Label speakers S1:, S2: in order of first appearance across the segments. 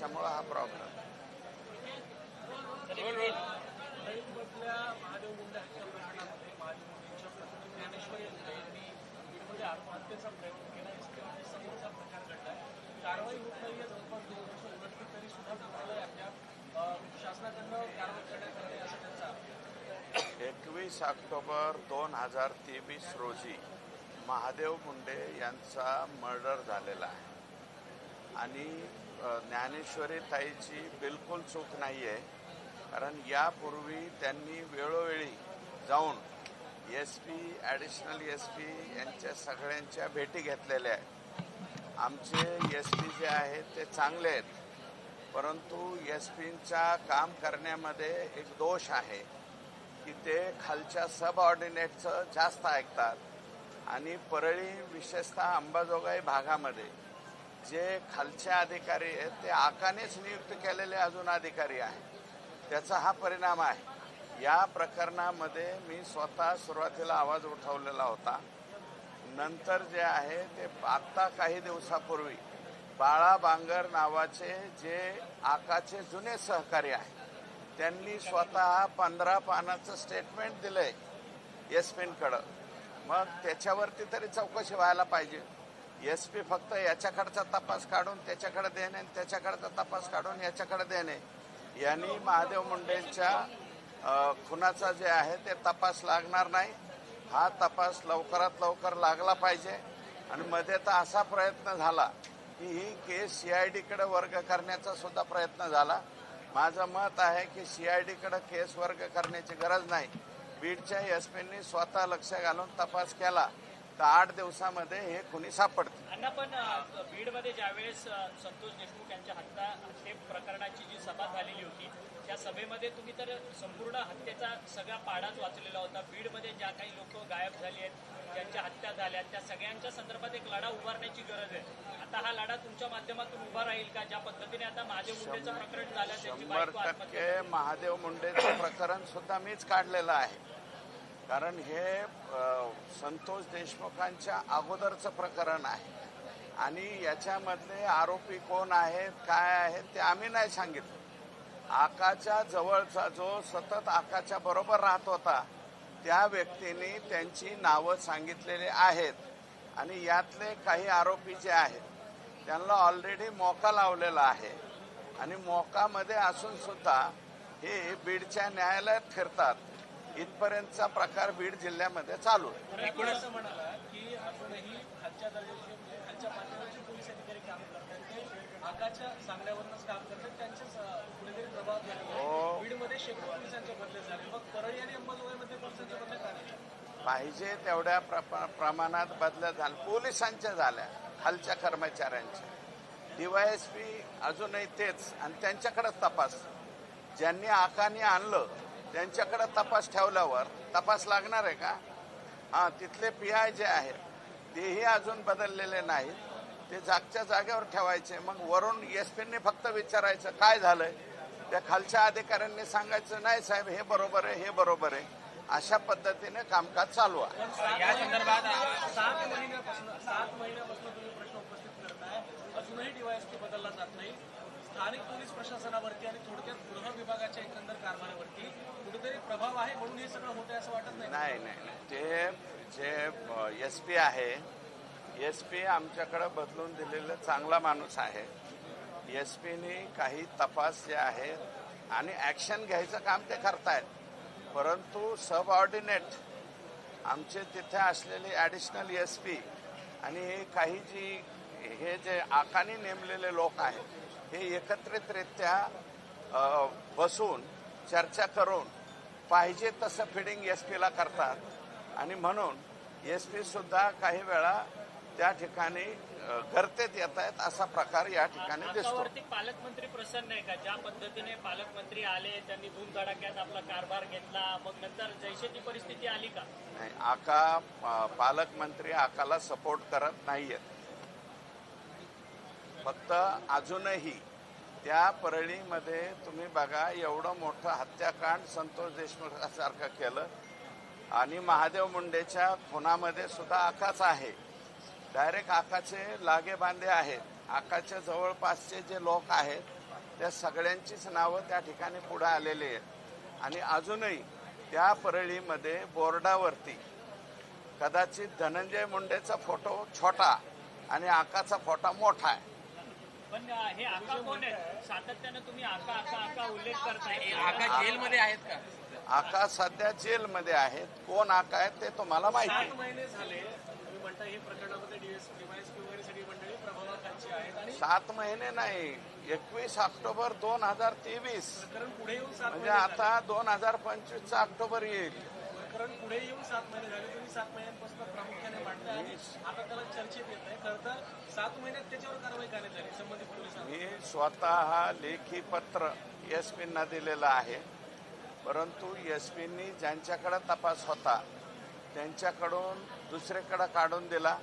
S1: त्याच्यामुळं हा प्रॉब्लेम एकवीस ऑक्टोबर दोन हजार तेवीस रोजी महादेव मुंडे यांचा मर्डर झालेला आहे. आणि ज्ञानेश्वरी ताईची बिलकुल चूक नाही आहे कारण यापूर्वी त्यांनी वेळोवेळी जाऊन S P additional S P यांच्या सगळ्यांच्या भेटी घेतलेल्या आहेत. आमचे एस पी जे आहेत ते चांगले आहेत. परंतु एस पींच्या काम करण्यामध्ये एक दोष आहे की ते खालच्या सबऑर्डिनेटचं जास्त ऐकतात. आणि परळी विशेषतः अंबाजोगाई भागामध्ये जे खालचे अधिकारी आहेत ते आकानेच नियुक्त केलेले अजून अधिकारी आहेत. त्याचा हा परिणाम आहे. या प्रकरणामध्ये मी स्वतः सुरुवातीला आवाज उठवलेला होता. नंतर जे आहे ते आत्ता काही दिवसापूर्वी बाळा बांगर नावाचे जे आकाचे जुने सहकारी आहेत त्यांनी स्वतः पंधरा पानाचं स्टेटमेंट दिलंय एस पींकडं मग त्याच्यावरती तरी चौकशी व्हायला पाहिजे. एस पी फक्त याच्याकडचा तपास काढून त्याच्याकडे देणे आणि त्याच्याकडचा तपास काढून याच्याकडे देणे. यांनी महादेव मुंडेंच्या खुनाचा जे आहे ते तपास लागणार नाही. हा तपास लवकरात लवकर लागला पाहिजे. आणि मध्ये तर असा प्रयत्न झाला की ही केस सीआयडीकडे वर्ग करण्याचा सुद्धा प्रयत्न झाला. माझं मत आहे की सीआयडीकडे केस वर्ग करण्याची गरज नाही. बीडच्या एसपींनी स्वतः लक्ष घालून तपास केला. तर आठ दिवसामध्ये हे खुनी सापडतील
S2: अण्णा पण बीडमध्ये ज्यावेळेस संतोष देशमुख यांच्या हत्या हत्ये प्रकरणाची जी सभा झालेली होती त्या सभेमध्ये तुम्ही तर संपूर्ण हत्येचा सगळा पाडाच वाचलेला होता. बीडमध्ये ज्या काही लोक गायब झाली आहेत ज्यांच्या हत्या झाल्या त्या सगळ्यांच्या संदर्भात एक लढा उभारण्याची गरज आहे. आता हा लढा तुमच्या माध्यमातून उभा राहील का? ज्या पद्धतीने आता महादेव मुंडेचं प्रकरण झालं
S1: शंभर टक्के महादेव मुंडेचं प्रकरण सुद्धा मीच काढलेलं आहे. कारण हे संतोष देशमुखांच्या अगोदरचं प्रकरण आहे. आणि याच्यामधले आरोपी कोण आहेत काय आहेत ते आम्ही नाही सांगितलं. आकाच्या जवळचा जो सतत आकाच्या बरोबर राहत होता त्या व्यक्तीने त्यांची नावं सांगितलेली आहेत. आणि यातले काही आरोपी जे आहेत त्यांना ऑलरेडी मोका लावलेला आहे. आणि मोकामध्ये असून सुद्धा हे बीडच्या न्यायालयात फिरतात. इथपर्यंतचा प्रकार बीड जिल्ह्यामध्ये चालू आहे.
S3: म्हणजे
S1: हो. पाहिजे तेवढ्या प्र- प्रमाणात बदल्या झाल्या. पोलिसांच्या झाल्या खालच्या कर्मचाऱ्यांच्या. डीवायएसपी अजूनही तेच आणि त्यांच्याकडेच तपास. ज्यांनी आकाने आणलं त्यांच्याकडे तपास ठेवल्यावर तपास लागणार आहे का? हां तिथले पी आय जे आहेत तेही अजून बदललेले नाहीत. ते जागच्या जागेवर ठेवायचे. मग वरून एस पींनी फक्त विचारायचं काय झालंय? त्या खालच्या अधिकाऱ्यांनी सांगायचं नाही साहेब हे बरोबर आहे हे बरोबर आहे. अशा पद्धतीने कामकाज चालू आहे.
S3: पण सात स्थानिक पोलीस प्रशासनावरती आणि थोडक्यात गृह विभागाच्या एकंदर कारभारावरती प्रभाव आहे म्हणून हे सगळं होतंय असं वाटत नाही.
S1: नाही नाही ते जे एस पी आहे एस पी आमच्याकडे बदलून दिलेलं चांगला माणूस आहे. एस पीने काही तपास जे आहेत आणि ॲक्शन घ्यायचं काम ते करतायत. परंतु सबऑर्डिनेट आमचे तिथे असलेले ॲडिशनल एस पी आणि हे काही जी हे जे आकानी नेमलेले लोक आहेत हे एकत्रितरित्या बसून चर्चा करून पाहिजे तसं फिडिंग एस पीला करतात. आणि म्हणून एस पी सुद्धा काही वेळा त्या ठिकाणी गर्तेत येत आहेत असा प्रकार या ठिकाणी दिसतो.
S2: पालकमंत्री प्रसन्न आहे का? ज्या पद्धतीने पालकमंत्री आले त्यांनी धूम धडाक्यात आपला कारभार घेतला मग नंतर जैसे ती परिस्थिती आली का?
S1: नाही आका पालकमंत्री आकाला सपोर्ट करत नाहीयेत. फक्त अजूनही त्या परळीमध्ये तुम्ही बघा एवढं मोठं हत्याकांड संतोष देशमुखासारखं केलं. आणि महादेव मुंडेच्या खुनामध्ये सुद्धा आकाच आहे. डायरेक्ट आकाचे लागे बांधे आहेत. आकाच्या जवळपासचे जे लोक आहेत त्या सगळ्यांचीच नावं त्या ठिकाणी पुढे आलेली आहेत. आणि अजूनही त्या परळीमध्ये बोर्डावरती कदाचित धनंजय मुंडेचा फोटो छोटा आणि आकाचा फोटो मोठा आहे.
S2: पण हे आका कोण आहे सातत्यानं तुम्ही आका आका आका उल्लेख करताय.
S4: आका जेलमध्ये आहेत का?
S1: आका सध्या जेलमध्ये आहेत. कोण आका आहेत ते तुम्हाला माहिती आहे.
S3: सात महिने झाले. तुम्ही म्हणता हे प्रकरणामध्ये डीएस डीवायएसपी वगैरे सगळी मंडळी प्रभावाखालची आहेत आणि
S1: सात महिने नाही. एकवीस ऑक्टोबर दोन हजार तेवीस.
S3: प्रकरण पुढे येऊन सात
S1: म्हणजे
S3: महिने झाले.
S1: आता दोन हजार पंचवीसचा ऑक्टोबर येईल.
S3: प्रकरण पुढे येऊन सात महिने झाले. तुम्ही सात महिन्यांपासून प्रामुख्याने मांडताय आणि आता त्याला चर्चेत येत आहे. खरं तर सात महिन्यात त्याच्यावर कारवाई करण्यात आली संबंधित पोलिसांनी
S1: मी स्वतः लेखी पत्र एस पींना दिलेलं आहे. परंतु एस पींनी ज्यांच्याकडे तपास होता त्यांच्याकडून दुसरीकडे काढून दिला.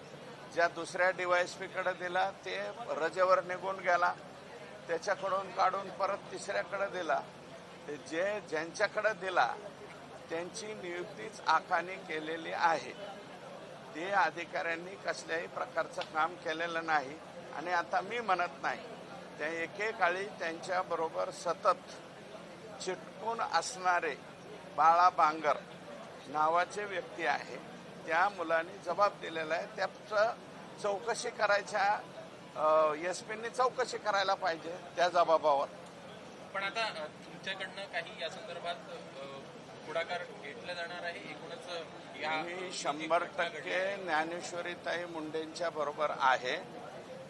S1: ज्या दुसऱ्या डीवायएसपीकडे दिला ते रजेवर निघून गेला. त्याच्याकडून काढून परत तिसऱ्याकडे दिला. ते जे ज्यांच्याकडे दिला त्यांची नियुक्तीच आखाने केलेली आहे. ते अधिकाऱ्यांनी कसल्याही प्रकारचं काम केलेलं नाही आणि आता मी म्हणत नाही. त्या एकेकाळी त्यांच्याबरोबर सतत चिटकून असणारे बाळा बांगर नावाचे व्यक्ती आहे. त्या मुलाने जबाब दिलेला आहे. त्याचं चौकशी करायच्या एस पींनी चौकशी करायला पाहिजे त्या जबाबावर.
S4: पण आता तुमच्याकडनं काही या संदर्भात पुढाकार घेतला जाणार आहे एकूणच
S1: मी शंभर टक्के ज्ञानेश्वरीताई मुंडेंच्या बरोबर आहे.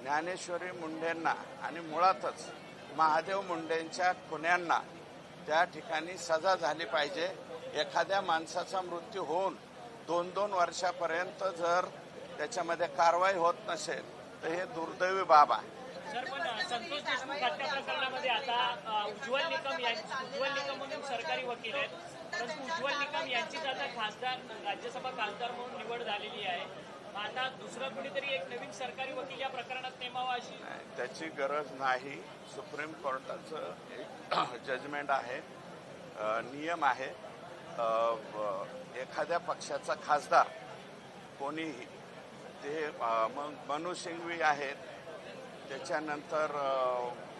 S1: ज्ञानेश्वरी मुंडेंना आणि मुळातच महादेव मुंडेंच्या खुन्यांना त्या ठिकाणी सजा झाली पाहिजे. एखाद्या माणसाचा मृत्यू होऊन दोन दोन वर्षापर्यंत जर त्याच्यामध्ये कारवाई होत नसेल तर हे दुर्दैवी बाब आहे.
S2: सर पण अं, संतोष देशमुख हत्या प्रकरणामध्ये आता अं, उज्ज्वल निकम यां- उज्ज्वल निकम म्हणून सरकारी वकील आहेत. परंतु उज्ज्वल निकम यांचीच आता खासदार राज्यसभा खासदार म्हणून निवड झालेली आहे. आता दुसरं कुणीतरी एक नवीन सरकारी वकील या प्रकरणात नेमावा अशी?
S1: त्याची गरज नाही. सुप्रीम कोर्टाचं एक जजमेंट आहे. नियम आहे. एखाद्या पक्षाचा खासदार कोणीही ते मग मनु सिंघवी आहेत त्याच्यानंतर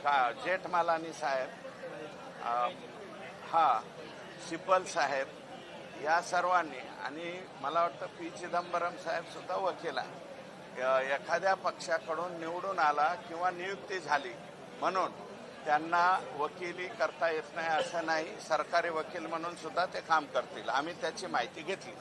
S1: का जेठमालानी साहेब हा सिब्बल साहेब या सर्वांनी आणि मला वाटतं पी चिदंबरम साहेब सुद्धा वकील आहे एखाद्या पक्षाकडून निवडून आला किंवा नियुक्ती झाली म्हणून त्यांना वकिली करता येत नाही असं नाही सरकारी वकील म्हणून सुद्धा ते काम करतील. आम्ही त्याची माहिती घेतली.